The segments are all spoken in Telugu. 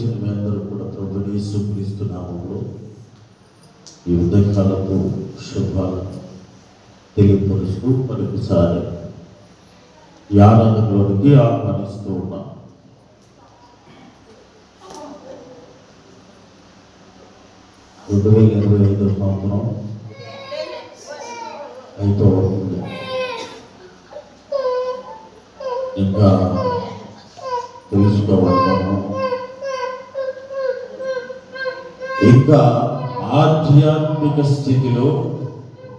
వచ్చిన మీ అందరూ కూడా ప్రభు యేసు ఈ ఉదయకాలపు శుభాలను తెలియపరుస్తూ మరొకసారి ఈ ఆరాధనలోనికి ఆహ్వానిస్తూ ఉన్నాం. రెండు వేల ఇరవై ఐదో సంవత్సరం అయితే ఉంది. ఇంకా తెలుసుకోవాలి మనం ఇంకా ఆధ్యాత్మిక స్థితిలో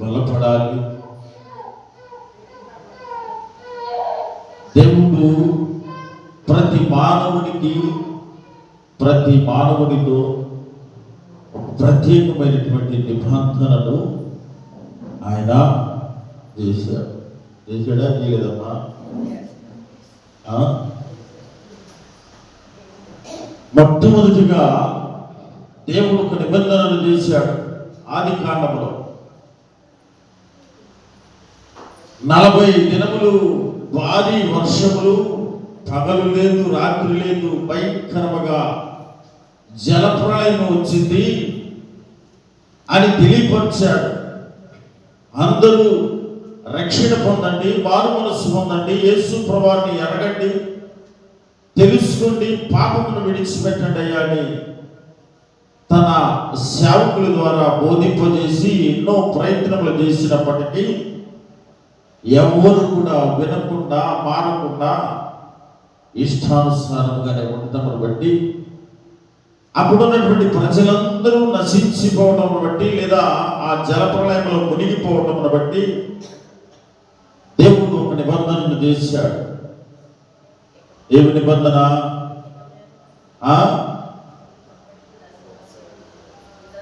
బలపడాలి. దేవుడు ప్రతి మానవునికి ప్రతి మానవునితో ప్రత్యేకమైనటువంటి నిబంధనను ఆయన చేశాడు. చేశాడా? చేయలేదమ్మా. మొట్టమొదటిగా దేవుడు ఒక నిబంధనలు చేశాడు ఆది కాండంలో నలభై దినములు భారీ వర్షములు పగలు లేదు రాత్రి లేదు భయంకరముగా జలప్రళయం వచ్చింది అని తెలియపరిచాడు. అందరూ రక్షణ పొందండి మారు మనస్సు పొందండి యేసు ప్రభాన్ని ఎరగండి తెలుసుకోండి పాపమును విడిచిపెట్టండి అయ్యా అని తన సేవకుల ద్వారా బోధింపజేసి ఎన్నో ప్రయత్నములు చేసినప్పటికీ ఎవరు కూడా వినకుండా మానకుండా ఇష్టానుసారంగానే ఉండటం బట్టి అప్పుడున్నటువంటి ప్రజలందరూ నశించిపోవడం బట్టి లేదా ఆ జలప్రళయంలో మునిగిపోవడం బట్టి దేవుడు ఒక నిబంధనను చేశాడు. ఏమి నిబంధన?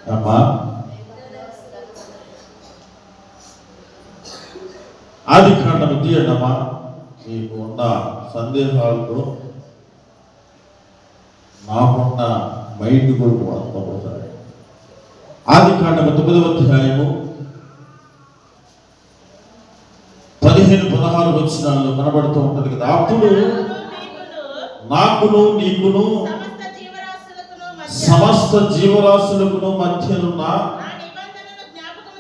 తప్ప ఆది కాండము తీయడమా మీకు ఉన్న సందేహాలతో నాకున్న మైండ్ కూడా అర్థమవుతాయి. ఆది కాండము తొమ్మిదవ అధ్యాయము పదిహేను పదహారు వచ్చినాల్లో కనబడుతూ ఉంటది కదా. అప్పుడు నాకును నీకును సమస్త జీవరాశులకును మధ్యనున్న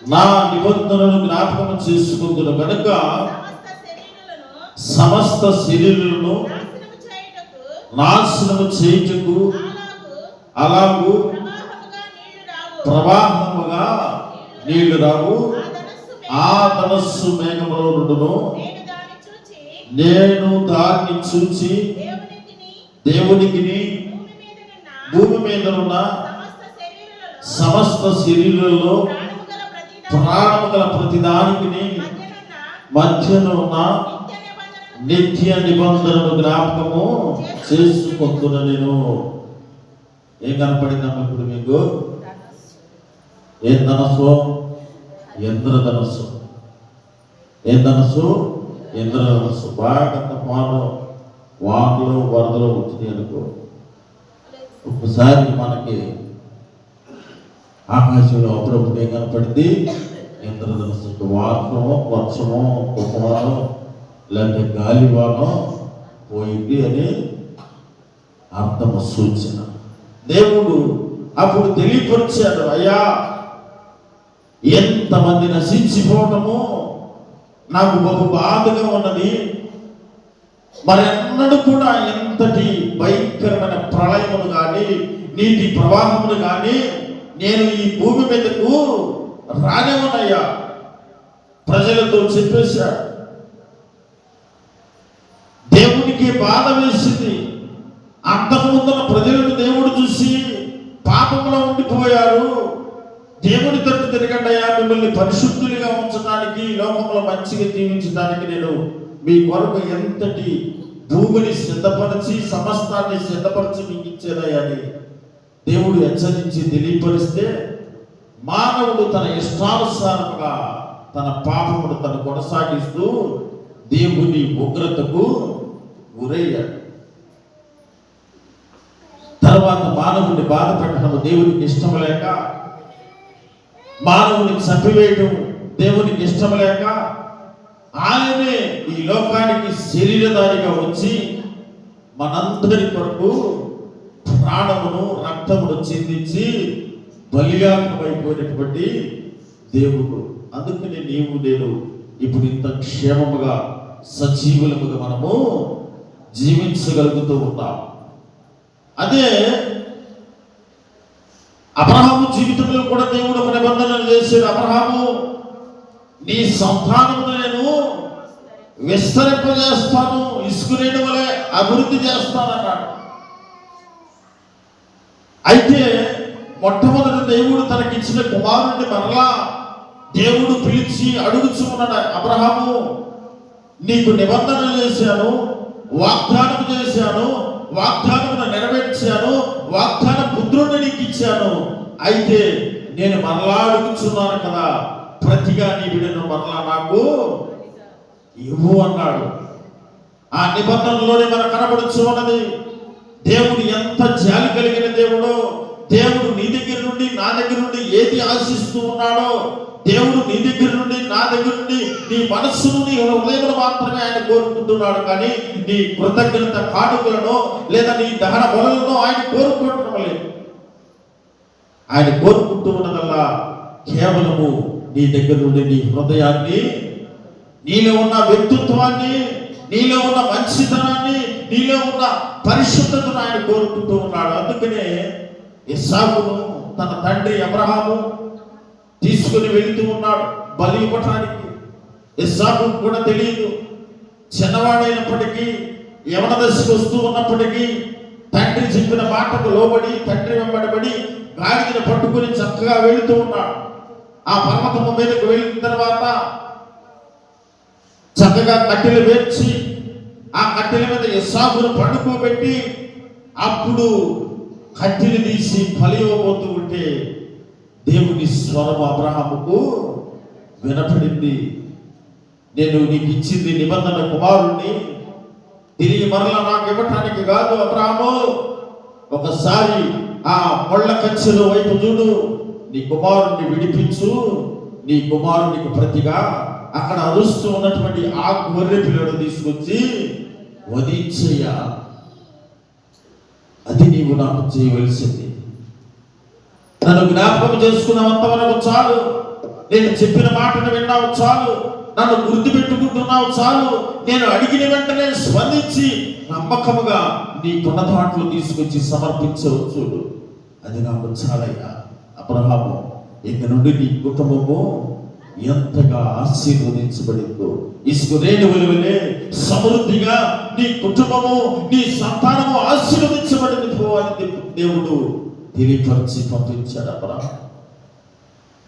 నా నిబంధనను జ్ఞాపకం చేసుకుందును కనుక సమస్త శరీరులను నాశనము చేయుటకు అలాగు ప్రవాహముగా నీళ్ళు రావు. ఆ ఆ ధనస్సు ధనస్సు మేఘములో నుండును నేను దాన్ని చూచి నేను దాన్ని చూచి దేవునికిని దేవునికిని భూమి మీద ఉన్న సమస్త శరీరంలో ప్రాణము గల ప్రతిదానికి ప్రతిదానికిని మధ్యనున్న ఉన్న నిత్య నిబంధనను జ్ఞాపకము చేసుకొద్దున నేను. ఏం కనపడిందమ్మా ఇప్పుడు మీకు? ఏం ధనస్సు? ఇంద్రధనస్సు ఏం ధనస్సు? ఇంద్రధనస్సు బాగా వానలు వానలు వరదలు వచ్చినాయి అనుకో ఒకసారి మనకి ఆకాశంలో అప్పుడప్పుడే కనపడింది. ఇంద్రధనస్సు వానము వర్షము తుఫాను లేకపోతే గాలివానం పోయింది అని అర్థము సూచన. దేవుడు అప్పుడు తెలియపరిచాడు అయ్యా ఎంతమంది నశించిపోవటము నాకు బహు బాధగా ఉన్నది. మరెన్నడూ కూడా ఎంతటి భయంకరమైన ప్రళయమును కానీ నీటి ప్రవాహమును కానీ నేను ఈ భూమి మీదకు రానివ్వనయ్యా. ప్రజలతో చెప్పేశా. దేవునికి బాధ వేసింది. అంతకుముందున్న ప్రజలను దేవుడు చూసి పాపంలో ఉండిపోయారు. దేవుని తట్టు తిరగండియా మిమ్మల్ని పరిశుద్ధులుగా ఉంచడానికి లోకంలో మంచిగా జీవించడానికి నేను మీ కొరకు ఎంతటి భూమిని సిద్ధపరిచి సమస్తాన్ని సిద్ధపరిచి మీకు ఇచ్చేదయ్యా అని దేవుడు హెచ్చరించి తెలియపరిస్తే మానవుడు తన ఇష్టానుసారముగా తన పాపమును తను కొనసాగిస్తూ దేవుని ఉగ్రతకు గురయ్యాడు. తర్వాత మానవుని బాధపడటం దేవునికి ఇష్టం లేక మానవుని చంపివేయటం దేవునికి ఇష్టం లేక ఆయనే ఈ లోకానికి శరీరధారిగా వచ్చి మనందరి కొరకు ప్రాణమును రక్తమును చిందించి బలియాగమైపోయినటువంటి దేవుడు. అందుకనే నీవు నేను ఇప్పుడు ఇంత క్షేమముగా సజీవులముగా మనము జీవించగలుగుతూ ఉన్నాం. అదే అబ్రహాము జీవితంలో కూడా దేవుడు ఒక నిబంధనలు చేశాడు. అబ్రహాము నీ సంతానమును నేను విస్తరింపజేస్తాను ఇసుకునేడు వలె అభివృద్ధి చేస్తానన్నాడు. అయితే మొట్టమొదటి దేవుడు తనకిచ్చిన కుమారుడిని మరలా దేవుడు పిలిచి అడుగుచు ఉన్నాడు అబ్రహాము నీకు నిబంధన చేశాను వాగ్దానం చేశాను వాగ్దానం నెరవేర్చాను వాగ్దాన పుత్రుడిని నీకు ఇచ్చాను అయితే నేను మరలా అడుగుచున్నాను కదా. ప్రతిగా నీ బిడ్డను మరలా నాకు ఇవ్వు అన్నాడు. ఆ నిబంధనలోనే మనకు కనబడుచు ఉన్నది దేవుడు ఎంత జాలి కలిగిన దేవుడో దేవుడు నీ దగ్గర నుండి నా దగ్గర నుండి ఏది ఆశిస్తూ ఉన్నాడో దేవుడు నీ దగ్గర నుండి నా దగ్గర నుండి నీ మనస్సును నీ హృదయంలో మాత్రమే ఆయన కోరుకుంటున్నాడు. కానీ నీ కృతజ్ఞత కాటుకలను లేదా నీ దహన బలులను ఆయన కోరుకోవటం లేదు. ఆయన కోరుకుంటూ ఉన్నదల్లా కేవలము నీ దగ్గర నుండి నీ హృదయాన్ని నీలో ఉన్న వ్యక్తిత్వాన్ని నీలో ఉన్న మంచితనాన్ని నీలో ఉన్న పరిశుద్ధతను ఆయన కోరుకుంటూ ఉన్నాడు. అందుకనే ఇస్సాకును తన తండ్రి అబ్రహాము తీసుకుని వెళుతూ ఉన్నాడు బలి ఇవ్వటానికి ఇస్సాకు కూడా తెలియదు. చిన్నవాడైనప్పటికీ యవన దశకు వస్తూ ఉన్నప్పటికీ తండ్రి చెప్పిన మాటకు లోబడి తండ్రి వెంబడబడి గాడిని పట్టుకుని చక్కగా వెళుతూ ఉన్నాడు. ఆ పర్వతము మీదకు వెళ్ళిన తర్వాత చక్కగా కట్టెలు వేర్చి ఆ కట్టెల మీద ఇస్సాకును పండుకోబెట్టి అప్పుడు కట్టెలు తీసి ఫలివ్వబోతూ ఉంటే దేవుని స్వరం అబ్రహాముకు వినపడింది. నేను నీకు ఇచ్చింది నిబంధన కుమారుణ్ణి. తిరిగి మరలా నాకు ఇవ్వటానికి కాదు అబ్రహాము. ఒకసారి ఆ ముళ్ళ కచ్చెల వైపు చూడు. నీ కుమారుణ్ణి విడిపించు నీ కుమారునికి ప్రతిగా అక్కడ అరుస్తూ ఉన్నటువంటి ఆ గొర్రె పిల్లడు తీసుకొచ్చి వధించయ్యా అది నీవు నాకు చేయవలసింది. నన్ను జ్ఞాపకం చేసుకున్నావంత వరకు చాలు. నేను చెప్పిన మాటను విన్నావు చాలు. నన్ను గుర్తు పెట్టుకుంటున్నావు చాలు. నేను అడిగిన వెంటనే స్పందించి నమ్మకముగా నీ కొనదాట్లు తీసుకొచ్చి సమర్పించవచ్చు. అది నాకు చాలయ్యా. అబ్రహాము ఇక నుండి నీ కుటుంబము ఎంతగా ఆశీర్వదించబడిందో. ఇసుకునేటి విలువలే సమృద్ధిగా నీ కుటుంబము నీ సంతానము ఆశీర్వదించబడింది పోవాలని దేవుడు. తెలియపరిచి పంపించాడు అబ్రహం.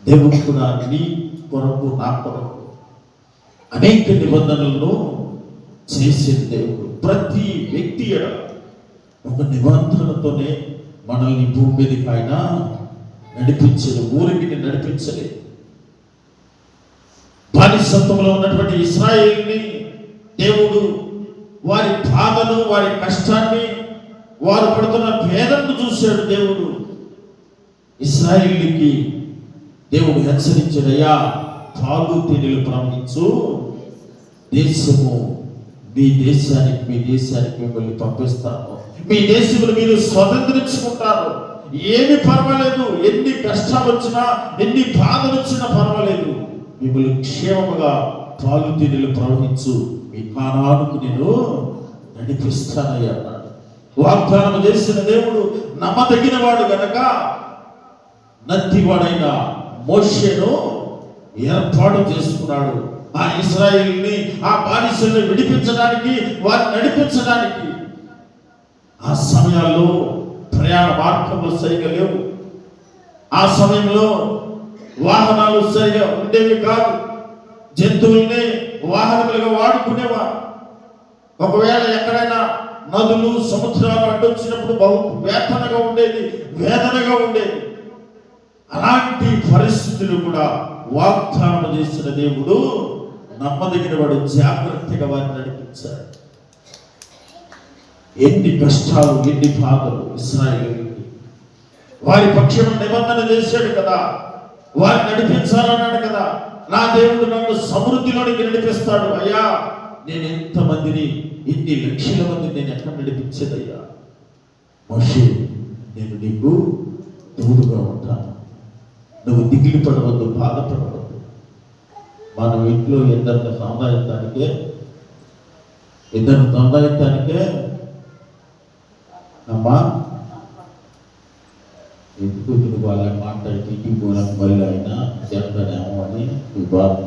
దేవుడు కూడా నీ కొరకు నా కొరకు అనేక నిబంధనలను చేసే దేవుడు. ప్రతి వ్యక్తి ఒక నిబంధనతోనే మనల్ని భూమి మీదకి ఆయన నడిపించదు ఊరికి నడిపించలేదు బానిసత్వంలో ఉన్నటువంటి ఇస్రాయేల్ని దేవుడు వారి బాధను వారి కష్టాన్ని వారు పడుతున్న భేదను చూశాడు దేవుడు. ఇస్రాయిల్కి దేవుడు హెచ్చరించడయ్యా పాలు తేనెలు ప్రవహించు దేశము మీ దేశానికి మీ దేశానికి మిమ్మల్ని పంపిస్తాను. మీ దేశములు మీరు స్వతంత్రించుకుంటారు. ఏమి పర్వాలేదు ఎన్ని కష్టాలు వచ్చినా ఎన్ని బాధలు వచ్చినా పర్వాలేదు. మిమ్మల్ని క్షేమముగా పాలు తేనెలు ప్రవహించు. మీ కానానికి నేను నడిపిస్తానయ్యా. వాగ్దానం చేసిన దేవుడు నమ్మదగిన వాడు గనక నత్తివాడైన మోషను ఏర్పాటు చేసుకున్నాడు. ఆ ఇస్రాయిల్ని ఆ బానిసల్ని విడిపించడానికి వారిని నడిపించడానికి. ఆ సమయాల్లో ప్రయాణ మార్గములు సరిగా లేవు ఆ సమయంలో వాహనాలు సరిగా ఉండేవి కాదు. జంతువుల్ని వాహనములుగా వాడుకునేవారు. ఒకవేళ ఎక్కడైనా నదులు సముద్రాలు అడ్డొచ్చినప్పుడు బహు వేతనగా ఉండేది వేదనగా ఉండేది. అలాంటి పరిస్థితులు కూడా వాగ్దానం చేసిన దేవుడు నమ్మదగిన వాడు జాగ్రత్తగా వారిని నడిపించాడు. ఎన్ని కష్టాలు ఎన్ని బాధలు ఇస్రాయేలీకి వారి పక్షం నిబంధన చేశాడు కదా. వారిని నడిపించాలన్నాడు కదా. నా దేవుడు నన్ను సమృద్ధిలోనికి నడిపిస్తాడు. అయ్యా నేను ఎంతమందిని ఇన్ని లక్షల మంది నేను ఎక్కడ నడిపించేదయ్యా? మహి నేను నీకు తోడుగా ఉంటాను. నువ్వు దిగిలి పడవద్దు బాధపడవద్దు. మనం ఇంట్లో ఇద్దరు సంపాదించడానికే ఇద్దరు సంపాదించడానికే అమ్మా ఎందుకు నువ్వు వాళ్ళ మాట్లాడి ఇంటికి పోయినాక మళ్ళీ అయినా చెప్తాడేమో అని నీ బాధ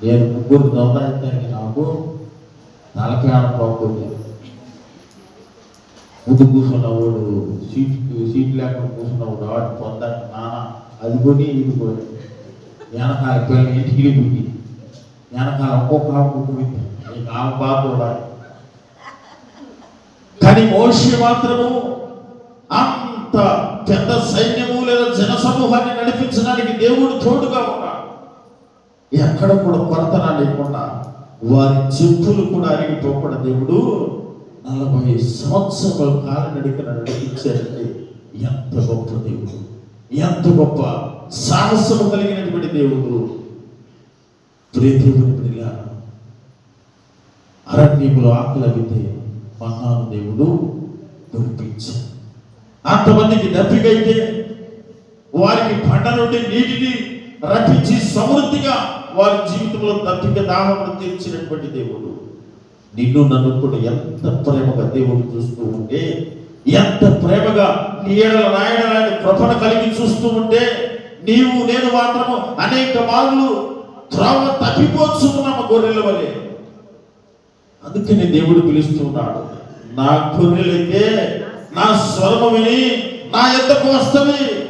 నేను ముగ్గురు సంపాదించడానికి నాకు తలకాయ పోతుంది ముందు కూర్చున్నవాడు సీట్ సీట్ లేకుండా కూర్చున్నవాడు వాడు పొందాక నాన్న అది కొని ఇది కొని వెనకాల పిల్లలు ఇంటికి పుట్టి వెనకాల ఒక్కొక్క ఆమె పుట్టింది నీకు ఆమె బాధ చూడాలి కానీ మోషి మాత్రము అంత పెద్ద సైన్యము లేదా జన సమూహాన్ని నడిపించడానికి దేవుడు తోడుగా ఉన్నాడు. ఎక్కడ కూడా కొరత లేకుండా వారి చెప్పులు కూడా అరిగిపోకుండా దేవుడు నలభై సంవత్సరాల కాలం నడికిన నడిపించారంటే ఎంత గొప్ప దేవుడు. ఎంత గొప్ప సాహసము కలిగినటువంటి దేవుడు. ప్రేదేవుని ప్రియ ఆకలి ఆకలవితే మన్నాను దేవుడు కురిపించాడు అంతమందికి దప్పికైతే వారికి పంట నుండి నీటిని రప్పించి సమృద్ధిగా వారి జీవితంలో దప్పిక దాహం తీర్చినటువంటి దేవుడు. నిన్ను నన్ను కూడా ఎంత ప్రేమగా దేవుడు చూస్తూ ఉంటే ఎంత ప్రేమగా నీ ఏడల నాయనలాంటి కృపణ కలిగి చూస్తూ ఉంటే నీవు నేను మాత్రము అనేక మార్లు త్రోవ తప్పిపోతూ గొర్రెల వలె. అందుకని దేవుడు పిలుస్తున్నాడు నా గొర్రెలైతే నా స్వరము విని నా ఎద్దకు వస్తుంది.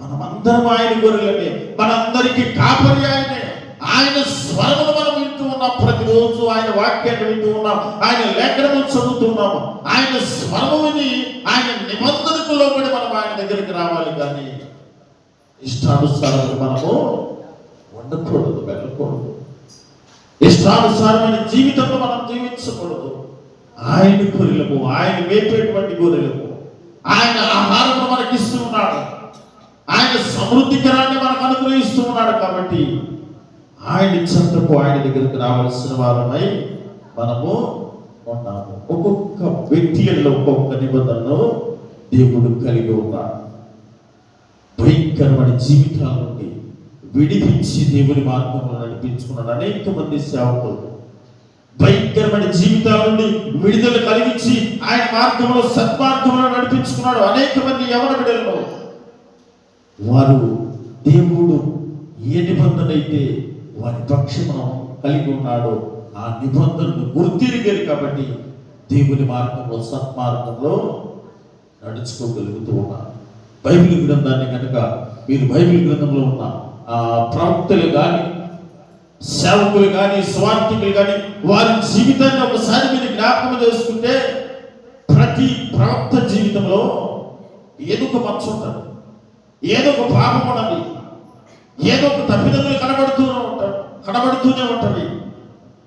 మనమందరం ఆయన గొర్రెలమే మనందరికీ కాపరి ఆయనే. ఆయన స్వరమును మనం వింటూ ఉన్నాం. ప్రతిరోజు ఆయన వాక్యాన్ని వింటూ ఉన్నాం. ఆయన లేఖనము చదువుతున్నాము ఆయన స్వరము విని ఆయన నిబంధనకు లోబడి మనం ఆయన దగ్గరికి రావాలి కానీ ఇష్టానుసారాలు మనము ఉండకూడదు వెళ్ళకూడదు. ఇష్టానుసారమైన జీవితంలో మనం జీవించకూడదు. ఆయన గొర్రెలము ఆయన మేపేటువంటి గొర్రెలము ఆయన ఆహారం మనకి ఇస్తూ ఉన్నాడు. ఆయన సమృద్ధికరాన్ని మనకు అనుగ్రహిస్తూ ఉన్నాడు కాబట్టి ఆయన చెంతకు ఆయన దగ్గరికి రావాల్సిన వారమై మనము ఉన్నాము. ఒక్కొక్క వ్యక్తిలో ఒక్కొక్క నిబంధనను దేవుడు కలిగి ఉన్నాడు. భయంకరమైన జీవితాల నుండి విడిపించి దేవుని మార్గంలో నడిపించుకున్నాడు. అనేక మంది సేవకులు భయంకరమైన జీవితాల నుండి విడుదల కలిగించి ఆయన మార్గంలో సత్మార్గంలో నడిపించుకున్నాడు. అనేక మంది యవన బిడ్డలను వారు దేవుడు ఏ నిబంధన అయితే వారి పక్షమును కలిగి ఉన్నాడో ఆ నిబంధనను గుర్తిరిగారు కాబట్టి దేవుని మార్గంలో సత్మార్గంలో నడుచుకోగలుగుతూ ఉన్నారు. బైబిల్ గ్రంథాన్ని కనుక మీరు బైబిల్ గ్రంథంలో ఉన్న ప్రవక్తలు కానీ సేవకులు కానీ స్వార్థికులు కానీ వారి జీవితాన్ని ఒకసారి మీరు జ్ఞాపకం చేసుకుంటే ప్రతి ప్రవక్త జీవితంలో ఏదో ఒక మచ్చ ఉంటుంది. ఏదో ఒక పాపం ఉన్నది ఏదో ఒక తప్పిదములు కనబడుతూనే ఉంటారు కనబడుతూనే ఉంటుంది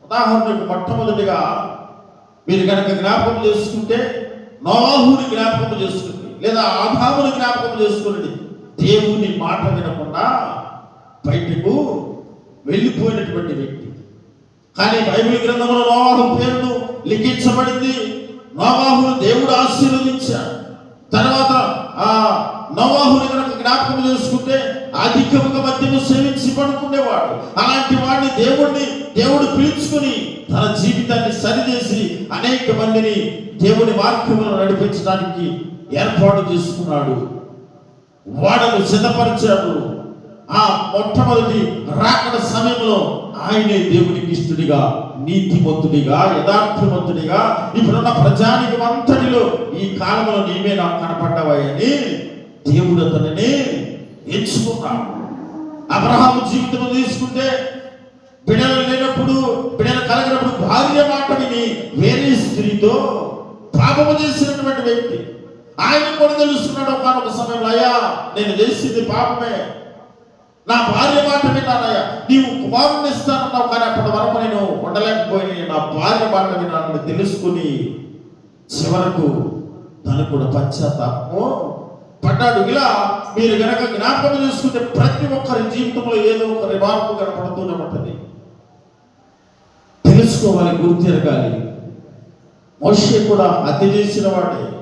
ఉదాహరణకు మొట్టమొదటిగా మీరు కనుక జ్ఞాపకం చేసుకుంటే నోవాహుని జ్ఞాపకం చేసుకుంది లేదా ఆదాముని జ్ఞాపకం చేసుకున్నది దేవుని మాట వినకుండా బయటకు వెళ్ళిపోయినటువంటి వ్యక్తి. కానీ బైబిల్ గ్రంథంలో నోవాహు పేరును లిఖించబడింది. నోవాహును దేవుడు ఆశీర్వదించాడు. తర్వాత ఆ నోవాహుని కనుక జ్ఞాపకం చేసుకుంటే అధికముగా మద్యము సేవించి పడుకునేవాడు. అలాంటి వాడిని దేవుడిని దేవుడు పిలుచుకుని తన జీవితాన్ని సరిచేసి అనేక మందిని దేవుని మార్గంలో నడిపించడానికి ఏర్పాటు చేసుకున్నాడు. వాడను సిద్ధపరిచాడు. ఆ మొట్టమొదటి రాకడ సమయంలో ఆయనే దేవునికి ఇష్టడిగా నీతిమంతుడిగా యథార్థమంతుడిగా ఇప్పుడున్న ప్రజానికి అంతటిలో ఈ కాలంలో నీవే నాకు కనపడ్డావని దేవుడు అతనిని ఎంచుకున్నాడు. అబ్రహాము జీవితం తీసుకుంటే బిడలు లేనప్పుడు బిడలు కలగినప్పుడు భార్య మాట విని వేరే స్త్రీతో పాపము చేసినటువంటి వ్యక్తి. ఆయన కూడా తెలుసుకున్నాడు ఒక సమయంలో అయ్యా నేను చేసింది పాపమే. నా భార్య మాట విన్నానయ్యా నీవు కుమారుని ఇస్తానన్నావు కానీ అప్పటి వరకు నేను ఉండలేకపోయి నా భార్య మాట విన్నానని తెలుసుకుని చివరకు తను కూడా పశ్చాత్తాపము పడ్డాడు. ఇలా మీరు గనక జ్ఞాపకం చేసుకుంటే ప్రతి ఒక్కరి జీవితంలో ఏదో ఒక రిమార్పు కనపడుతూనే ఉంటుంది. తెలుసుకోవాలి గుర్తిరగాలి. మోషే కూడా అతి చేసిన వాడే.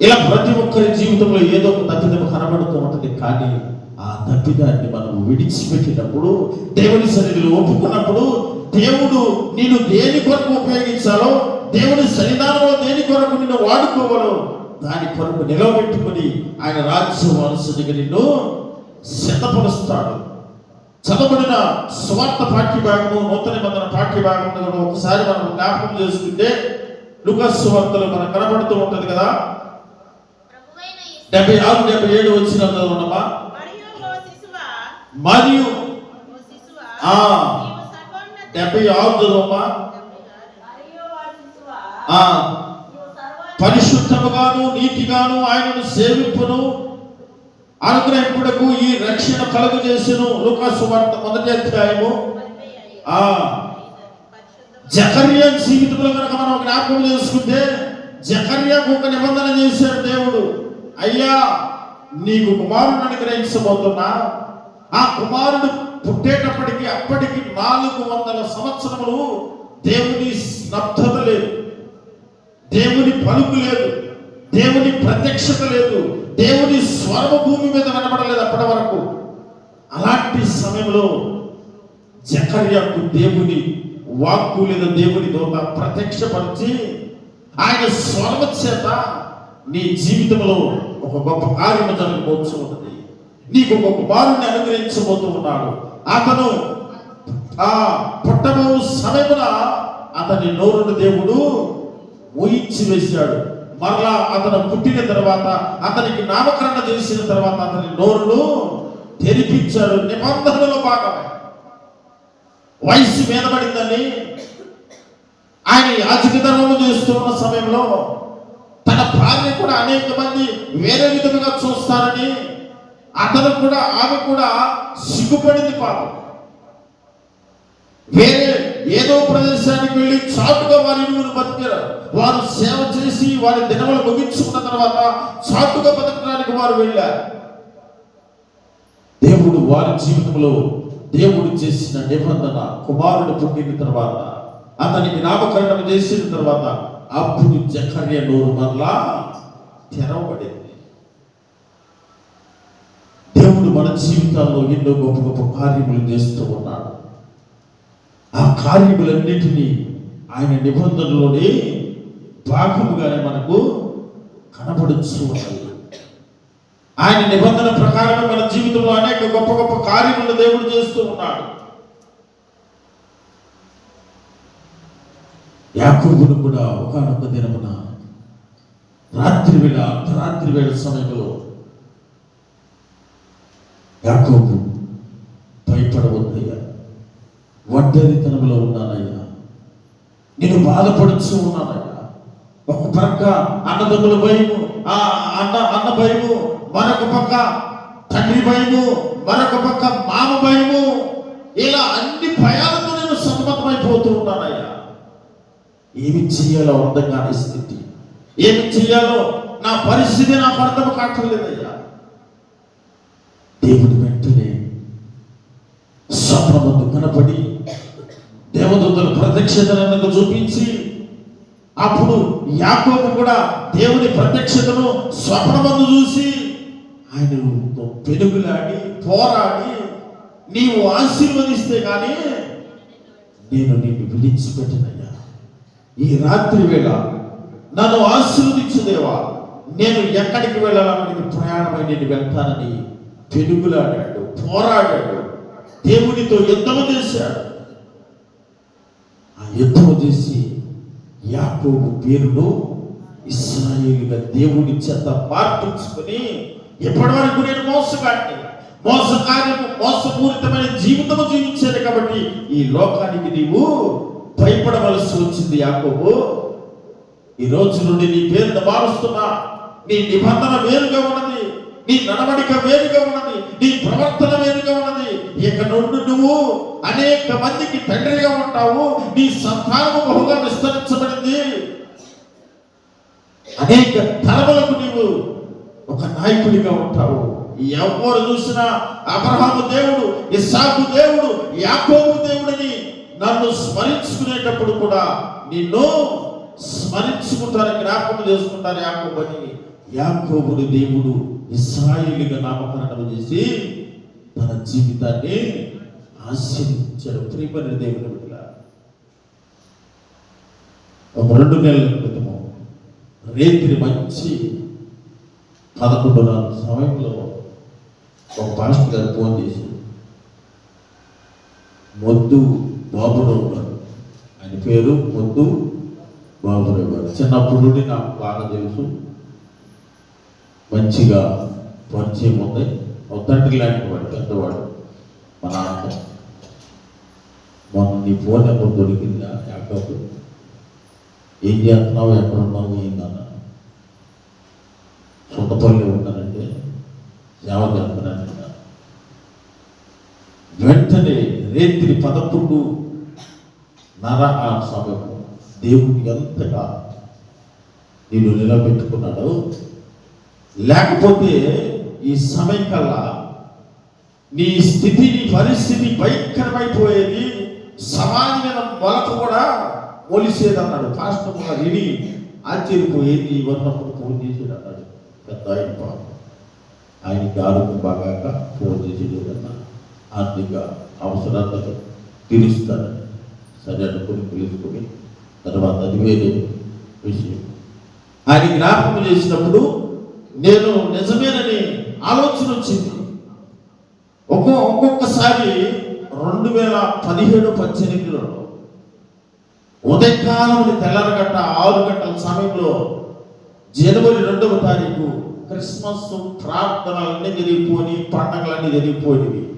ఇలా ప్రతి ఒక్కరి జీవితంలో ఏదో ఒక తప్పిదం కనబడుతూ ఉంటుంది. కానీ ఆ తప్పిదాన్ని మనం విడిచిపెట్టినప్పుడు దేవుని సన్నిధిలో ఒప్పుకున్నప్పుడు దేవుడు నేను దేని కొరకు ఉపయోగించాలో దేవుని సన్నిధానంలో దేని కొరకు నిన్ను వాడుకోవాలో దాని కొరకు నిలవబెట్టుకుని ఆయన రాజ్య వారసుడిగా నిన్ను శతపరుస్తాడు చదవబడిన స్వార్థ పాఠ్యభాగము నూతన నిబంధన పాఠ్యభాగం కూడా ఒకసారి మనం జ్ఞాపకం చేసుకుంటే లుకస్ వార్తలు మనకు కనబడుతూ ఉంటుంది కదా డెబ్బై ఆరు డెబ్బై ఏడు వచ్చిన ఉన్నమా? మరియు డెబ్బై ఆరు చదవమ్మా పరిశుద్ధముగాను నీతిగాను ఆయనను సేవింపును అనుగ్రహింపుడకు ఈ రక్షణ కలుగు చేసిన. లుకాసు వార్త మొదటి అధ్యాయము. ఆ జకర్య జీవితంలో కనుక మనం జ్ఞాపకం చేసుకుంటే జకర్యాకు ఒక నిబంధన చేశాడు దేవుడు. అయ్యా నీకు కుమారుని అనుగ్రహించబోతున్నా. ఆ కుమారుడు పుట్టేటప్పటికి అప్పటికి నాలుగు వందల సంవత్సరములు దేవుని స్నబ్దత లేదు. దేవుని పలుకు లేదు. దేవుని ప్రత్యక్షత లేదు. దేవుని స్వరము భూమి మీద వినపడలేదు అప్పటి వరకు. అలాంటి సమయంలో జకర్యాకు దేవుని వాక్కు లేదా దేవుని దోత ప్రత్యక్షపరిచి ఆయన స్వర్వ చేత నీ జీవితంలో ఒక గొప్ప కార్యము జరగబోతు ఉన్నది నీకు గొప్ప కుమారుని అనుగ్రహించబోతూ ఉన్నాడు. అతను ఆ పుట్టబో సమయమున అతని నోరును దేవుడు ఊహించి వేశాడు. మరలా అతను పుట్టిన తర్వాత అతనికి నామకరణ చేసిన తర్వాత అతని నోరును తెరిపించాడు. నిబంధనలో భాగమే. వయసు మీద పడిందని ఆయన యాచక ధర్మము చేస్తున్న సమయంలో తన భార్య కూడా అనేక మంది వేరే విధముగా చూస్తారని అతను కూడా ఆమె కూడా సిగ్గుపడింది పాపం. వేరే ఏదో ప్రదేశానికి వెళ్ళి చాటుగా వారి ఇరువురు బతికారు. వారు సేవ చేసి వారి దినములు ముగించుకున్న తర్వాత చాటుగా బతకడానికి వారు వెళ్ళారు. దేవుడు వారి జీవితంలో దేవుడు చేసిన నిబంధన కుమారుడు పుట్టిన తర్వాత అతనికి నామకరణం చేసిన తర్వాత అప్పుడు జకర్య నోరు మరలా తెరవబడింది. దేవుడు మన జీవితాల్లో ఎన్నో గొప్ప గొప్ప కార్యములు చేస్తూ ఉన్నాడు. ఆ కార్యములన్నిటినీ ఆయన నిబంధనలోనే భాగముగానే మనకు కనబడుచు ఆయన నిబంధన ప్రకారమే మన జీవితంలో అనేక గొప్ప గొప్ప కార్యములు దేవుడు చేస్తూ ఉన్నాడు. యాకూబును కూడా ఒకనొక దినమున రాత్రి వేళ అర్ధరాత్రి వేళ సమయంలో యాకోబు భయపడవద్దయ్యా. ఒంటరితనంలో ఉన్నానయ్యా. నేను బాధపడుతూ ఉన్నానయ్యా. ఒక పక్క అన్నదమ్ముల భయము ఆ అన్న అన్న భయము మరొక పక్క తండ్రి భయము మరొక పక్క మామ భయము ఇలా అన్ని భయాలతో నేను సతమతమైపోతూ ఉన్నానయ్యా ఏమి చెయ్యాలో అర్థం కాని స్థితి. ఏమి చెయ్యాలో నా పరిస్థితి నాకు అర్థం కావట్లేదయ్యా. దేవుడు వెంటనే సభముందు కనపడి దేవదూతలు ప్రత్యక్షతను చూపించి అప్పుడు యాకోబు కూడా దేవుని ప్రత్యక్షతను స్వప్నమందు చూసి ఆయనతో పెనుగులాడి పోరాడి నీవు ఆశీర్వదిస్తే కానీ నేను నిన్ను విడిచిపెట్టినయ్యా. ఈ రాత్రి వేళ నన్ను ఆశీర్వదించు దేవా. నేను ఎక్కడికి వెళ్ళాలని ప్రయాణమై నేను వెళ్తానని తెలుగులాడాడు పోరాడాడు దేవునితో యుద్ధము చేశాడు. ఆ యుద్ధము చేసి యాకోబు పేరును ఇస్రాయేలుగా దేవుని చేత మార్పించుకొని ఎప్పటి వరకు నేను మోసగాడిని. మోసకార్యము మోసపూరితమైన జీవితము జీవించాను కాబట్టి ఈ లోకానికి నీవు భయపడవలసి వచ్చింది యాకోబు. ఈ రోజు నుండి నీ పేరును మారుస్తున్నా. నీ నిబంధన వేరుగా ఉన్నది. నీ నడవడిక వేరుగా ఉన్నది. నీ ప్రవర్తన వేరుగా ఉన్నది. ఇక నుండి నువ్వు అనేక మందికి తండ్రిగా ఉంటావు. నీ సంతానము బహుగా విస్తరించబడింది. అనేక తరములకు నీవు ఒక నాయకుడిగా ఉంటావు. ఎవరు చూసినా అబ్రహాము దేవుడు ఇస్సాకు దేవుడు యాకోబు దేవుడిని నన్ను స్మరించుకునేటప్పుడు కూడా నిన్ను స్మరించుకుంటారు జ్ఞాపకం చేసుకుంటారు యాకోబని. యాకోబుడు దేవుడు ఇస్రాయేలుగా నామకరణం చేసి తన జీవితాన్ని ఆశీర్వించాడు ప్రియమైన దేవుడు ఒక రెండు నెలల క్రితము రేత్రి మంచి పదకొండున్నర సమయంలో ఒక పాస్టర్ గారు ఫోన్ చేసి మొద్దు బాబురావు గారు ఆయన పేరు పొద్దు బాబురావు. గారు చిన్నప్పటి నుండి నాకు బాగా తెలుసు. మంచిగా పరిచయం ఉంది. ఒక లాంటి వాడు పెద్దవాడు. మా నాన్న. మొన్న నీ ఫోన్ నెంబర్ దొరికిందా యాకబు ఏం చేస్తున్నావు? ఎక్కడున్నావు ఏందన్నా సొంతపల్లి ఉంటానంటే సేవ చేస్తున్నానంట వెంటనే రేత్రి పదకొండు నర ఆ సమయంలో దేవుడు ఎంతగా నేను నిలబెట్టుకున్నాడు. లేకపోతే ఈ సమయం కల్లా నీ స్థితి నీ పరిస్థితి భయంకరమైపోయేది. సమాజమైన మొలకు కూడా ఒలిసేదన్నాడు. పాస్టర్ గారు విని ఆశ్చర్యపోయేది ఇవన్నప్పుడు ఫోన్ చేసేది అన్నాడు పెద్ద ఆయన పాపం. ఆయనకి ఆరోగ్యం బాగాక ఫోన్ చేసేది అన్నాడు ఆర్థిక అవసరాలను తీరుస్తారని సరే అనుకుని పిలుచుకుని తర్వాత అది వేరే విషయం. ఆయన జ్ఞాపకం చేసినప్పుడు నేను నిజమేనని ఆలోచన వచ్చింది. ఒక్కో ఒక్కొక్కసారి రెండు వేల పదిహేడు పద్దెనిమిదిలో ఉదయకాలం తెల్లరగట్ట ఆరు గంటల సమయంలో జనవరి రెండవ తారీఖు క్రిస్మస్ ప్రార్థనలన్నీ జరిగిపోయి పండగలన్నీ జరిగిపోయినవి.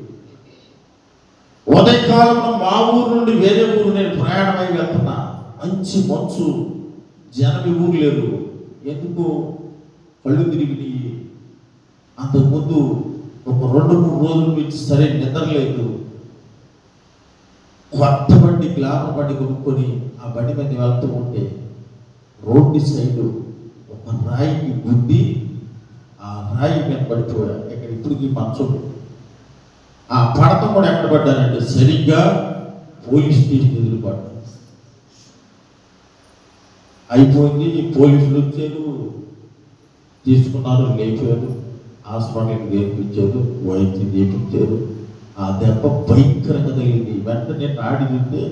ఉదయకాలంలో మా ఊరు నుండి వేరే ఊరు నేను ప్రయాణమై వెళ్తున్నా. మంచి మంచు జనం ఊరు లేరు. ఎందుకు కళ్ళు తిరిగి అంతకుముందు ఒక రెండు మూడు రోజుల నుంచి సరే నిద్ర లేదు. కొత్త బండి గ్లామర్ బండి కొనుక్కొని ఆ బండి మీద వెళ్తూ ఉంటే రోడ్డు సైడు ఒక రాయికి గుద్ది ఆ రాయి మీద పడిపోయా. ఇక్కడ ఇప్పటికి మంచం ఆ పడతం కూడా ఎక్కడ పడ్డానంటే సరిగ్గా పోలీస్ స్టేషన్ ఎదురు పడ్డాను అయిపోయింది పోలీసులు వచ్చారు తీసుకున్నారు లేపారు హాస్పిటల్కి చేర్పించారు వైద్యం నేర్పించారు. ఆ దెబ్బ భయంకరంగా తగిలింది. వెంటనే నాడి తింటే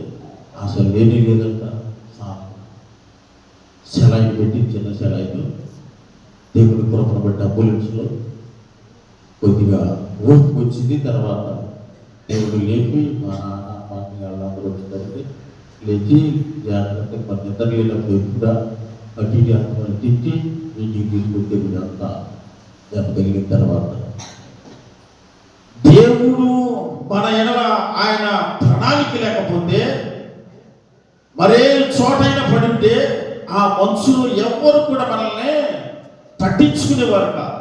అసలు లేనే లేదంట సెలైన్ పెట్టి చిన్న సెలైన్. దేవుడి కృపను బట్టి అంబులెన్స్లో కొద్దిగా ఊరికి వచ్చింది తర్వాత దేవుడు లేపి మా నాన్న మా వాళ్ళందరూ వచ్చినప్పటికీ లేచి జాగ్రత్త మరి నిద్ర లేనప్పుడు కూడా అటు ఇటు తిట్టి ఇంటికి తీసుకుంటే ఇదంతా దెబ్బ తగిలిన తర్వాత దేవుడు మన ఎడల ఆయన ప్రణాళిక లేకపోతే మరే చోటైనా పడితే ఆ మనుషులు ఎవ్వరు కూడా మనల్ని పట్టించుకునేవారు కాదు.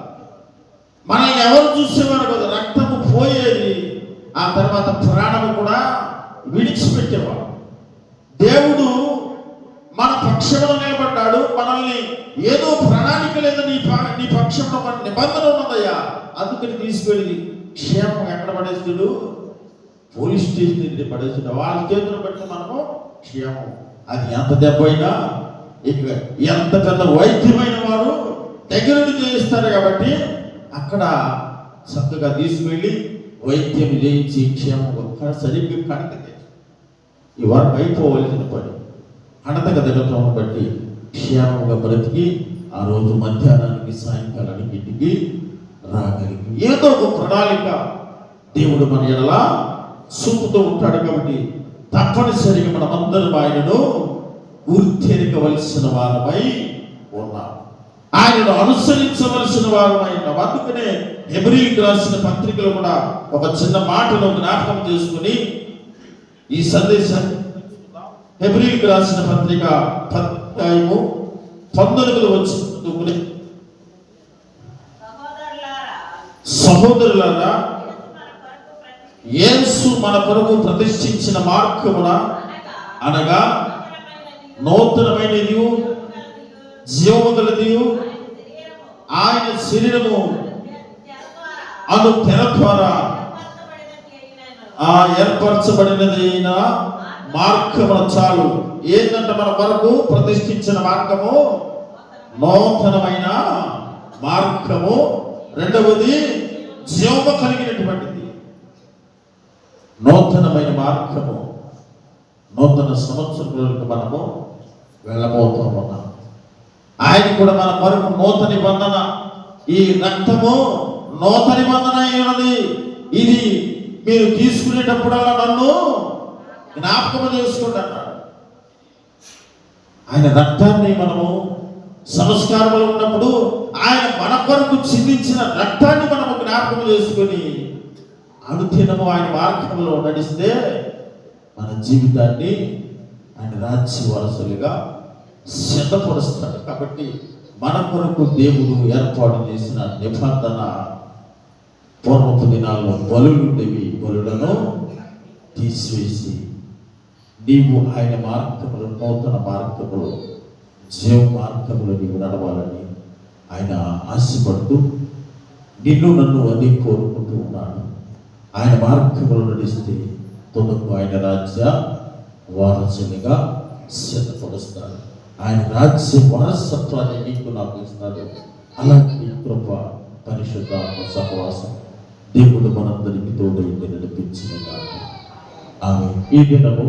మనల్ని ఎవరు చూసేవారు కదా రక్తము పోయేది. ఆ తర్వాత ప్రాణము కూడా విడిచిపెట్టేవాడు. దేవుడు మన పక్షంలో నిలబడ్డాడు. మనల్ని ఏదో ప్రణాళిక లేదు. నీ ప- నీ పక్షంలో మన నిబంధన ఉన్నదయ్యా. అందుకని తీసుకెళ్ళి క్షేమం ఎక్కడ పడేస్తాడు పోలీస్ స్టేషన్ దగ్గర పడేస్తాడు వాళ్ళ చేతులు బట్టి మనము క్షేమం. అది ఎంత దెబ్బ అయినా ఇక ఎంత పెద్ద వైద్యమైన వారు దగ్గరుండి చేయిస్తారు కాబట్టి అక్కడ చక్కగా తీసుకెళ్ళి వైద్యం చేయించి క్షేమంగా సరిగ్గా కణతకి ఈ అయిపోవలసిన పని. కణతక దిగటం బట్టి క్షేమంగా బ్రతికి ఆ రోజు మధ్యాహ్నానికి సాయంకాలానికి ఇంటికి రాగలిగి ఏదో ఒక ప్రణాళిక దేవుడు మన ఎలా చూపుతూ ఉంటాడు కాబట్టి తప్పనిసరిగా మనమందరం ఆయనను గుర్తెరగవలసిన వారమై ఆయనను అనుసరించవలసిన వారమై ఉన్నాం అందుకనే ఎబ్రిల్కి రాసిన పత్రికలో కూడా ఒక చిన్న మాటను జ్ఞాపకం చేసుకుని ఈ సందేశాన్ని ఎబ్రిల్కి రాసిన పత్రిక పత్రికాయము పంతొమ్మిది వచ్చిన సహోదరులారా యేసు మన కొరకు ప్రతిష్ఠించిన మార్గమున? అనగా నూతనమైనది జీవముగలదియు, ఆయన శరీరము ద్వారా అను తెర ద్వారా ఆ ఏర్పరచబడినది అయిన మార్గమున చాలు. ఏంటంటే మన వరకు ప్రతిష్ఠించిన మార్గము? నూతనమైన మార్గము. రెండవది జీవము కలిగినటువంటిది. నూతనమైన మార్గము. నూతన సంవత్సరంలోకి మనము వెళ్ళబోతూ ఆయన కూడా మన కొరకు నూత నిబంధన. ఈ రక్తము నూత నిబంధన అయి ఉన్నది. ఇది మీరు తీసుకునేటప్పుడల్లా నన్ను జ్ఞాపకం చేసుకోండి అన్నాడు ఆయన రక్తాన్ని మనము సంస్కారంలో ఉన్నప్పుడు ఆయన మన కొరకు చిందించిన రక్తాన్ని మనము జ్ఞాపకం చేసుకొని అనుదినము ఆయన మార్గంలో నడిస్తే మన జీవితాన్ని ఆయన రాజ్య వలసలుగా సిద్ధపరుస్తాడు. కాబట్టి మన కొరకు దేవుడు ఏర్పాటు చేసిన నిబంధన పూర్వపు దినాల్లో బలులుండేవి బలులను తీసివేసి నీవు ఆయన మార్గములు నూతన మార్గములు జీవ మార్గములు నీవు నడవాలని ఆయన ఆశపడుతూ నిన్ను నన్ను అదే కోరుకుంటూ ఉన్నాడు. ఆయన మార్గములు నడిస్తే తొందరకు ఆయన రాజ్య వారసునిగా సిద్ధపరుస్తాడు. ఆయన రాజ్య వారసత్వాన్ని నీకు నాకు ఇస్తాడు. అలాంటి కృప పరిశుద్ధ సహవాసం దేవుడు మనందరికీ తోడై నడిపించిన ఆమె ఈ దినము